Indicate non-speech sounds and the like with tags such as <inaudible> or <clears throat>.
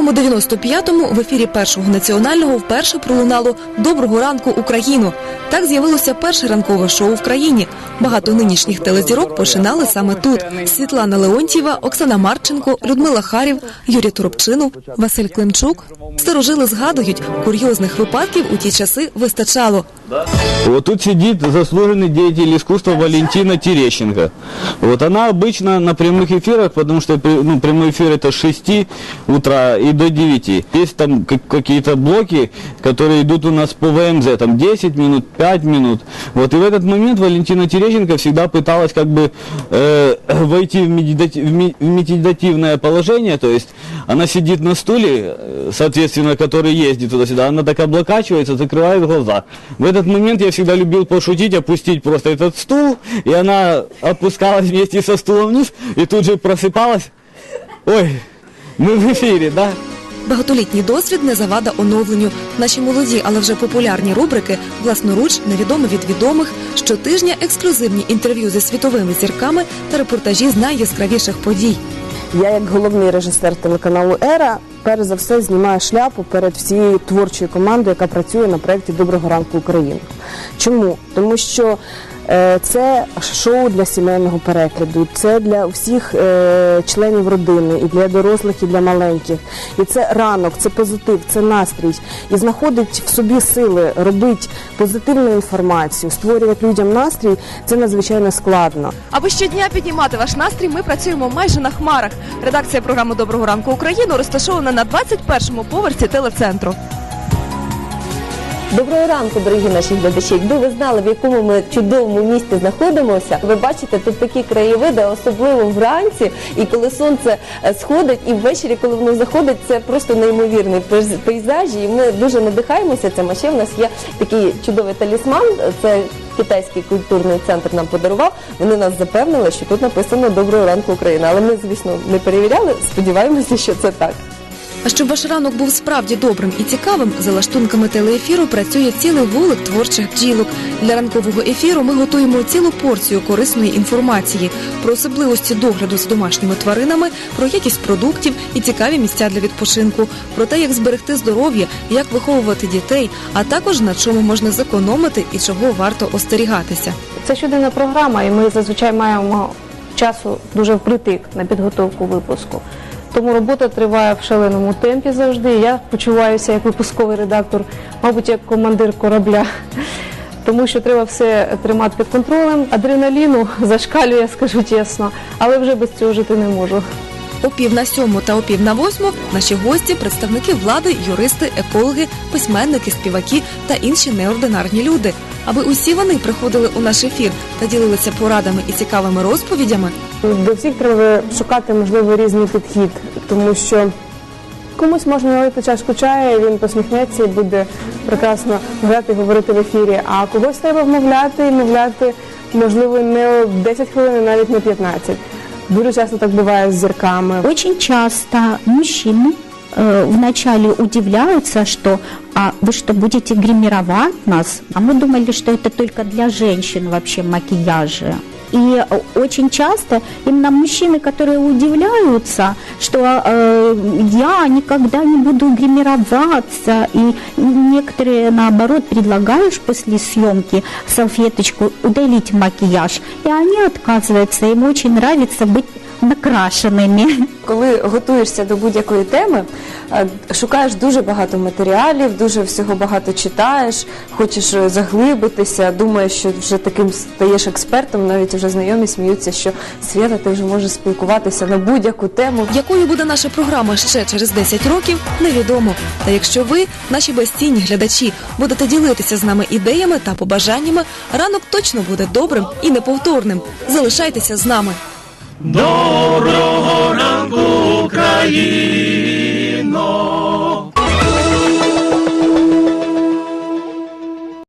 далекому 95-му в ефірі першого національного вперше пролунало Доброго ранку Україну. Так з'явилося перше ранкове шоу в країні. Багато нинішніх телезірок починали саме тут: Світлана Леонтьєва, Оксана Марченко, Людмила Харів, Юрій Торопчинов, Василь Климчук. Старожили згадують, курйозних випадків у ті часи вистачало. Вот тут сидит заслуженный деятель искусства Валентина Терещенко. Вот она обычно на прямых эфирах, потому что ну, прямой эфир это с 6 утра и до 9. Есть там как- какие-то блоки, которые идут у нас по ВМЗ, там 10 минут, 5 минут. Вот и в этот момент Валентина Терещенко всегда пыталась как бы э, <clears throat> войти в медитативное положение, то есть она сидит на стуле, э, соответственно, который ездит туда-сюда, она так облокачивается, закрывает глаза. В этот момент я всегда любил пошутить, опустить просто этот стул, и она опускалась вместе со стулом вниз, и тут же просыпалась. Ой, мы в эфире, да? Багатолітній досвід не завада оновленню. Наші молоді, але вже популярні рубрики власноруч, невідомо від відомих. Щотижня ексклюзивні інтерв'ю зі світовими зірками та репортажі з найяскравіших подій. Я, як головний режисер телеканалу Ера, перш за все знімаю шляпу перед всією творчою командою, яка працює на проєкті Доброго ранку Україна. Чому? Тому що е, це шоу для сімейного перегляду, це для всіх е, членів родини, і для дорослих, і для маленьких. І це ранок, це позитив, це настрій. І знаходить в собі сили робити позитивну інформацію, створювати людям настрій це надзвичайно складно. Аби щодня піднімати ваш настрій, ми працюємо майже на хмарах. Редакція програми Доброго ранку Україну розташована на 21-му поверсі телецентру. Доброго ранку, дорогі наші глядачі. Якби ви знали, в якому ми чудовому місті знаходимося, ви бачите тут такі краєвиди, особливо вранці, і коли сонце е, сходить, і ввечері, коли воно заходить, це просто неймовірний пейз- пейзажі. І ми дуже надихаємося цим. А ще в нас є такий чудовий талісман. Це китайський культурний центр нам подарував. Вони нас запевнили, що тут написано Доброго ранку Україна. Але ми, звісно, не перевіряли. Сподіваємося, що це так. А щоб ваш ранок був справді добрим і цікавим, за лаштунками телеефіру працює цілий вулик творчих бджілок. Для ранкового ефіру ми готуємо цілу порцію корисної інформації про особливості догляду з домашніми тваринами, про якість продуктів і цікаві місця для відпочинку, про те, як зберегти здоров'я, як виховувати дітей, а також на чому можна зекономити і чого варто остерігатися. Це щоденна програма, і ми зазвичай маємо часу дуже впритик на підготовку випуску. Тому робота триває в шаленому темпі завжди. Я почуваюся як випусковий редактор, мабуть, як командир корабля. Тому що треба все тримати під контролем. Адреналіну зашкалює, скажу чесно, але вже без цього жити не можу. О пів на сьому та о пів на восьму наші гості, представники влади, юристи, екологи, письменники, співаки та інші неординарні люди. Аби усі вони приходили у наш ефір та ділилися порадами і цікавими розповідями. До всіх треба шукати можливо різний підхід, тому що комусь можна налити чашку чаю, він посміхнеться і буде прекрасно грати говорити в ефірі. А когось треба вмовляти і мовляти, можливо, не 10 хвилин, а навіть не 15. Дуже часто так буває з зірками. Очень часто мужчины э, вначале удивляются, что а вы что, будете гримировать нас? А мы думали, что это только для женщин вообще макияжи. И очень часто именно мужчины, которые удивляются, что э, я никогда не буду гримироваться, и некоторые наоборот предлагаешь после съемки салфеточку удалить макияж, и они отказываются, им очень нравится быть накрашенными. Коли готуєшся до будь-якої теми, е, шукаєш дуже багато матеріалів, дуже всього багато читаєш, хочеш заглибитися, думаєш, що вже таким стаєш експертом, навіть вже знайомі сміються, що Свята, ти вже можеш спілкуватися на будь-яку тему. Якою буде наша програма ще через 10 років, невідомо. Та якщо ви, наші безцінні глядачі, будете ділитися з нами ідеями та побажаннями, ранок точно буде добрим і неповторним. Залишайтеся з нами. Доброго ранку, Україно!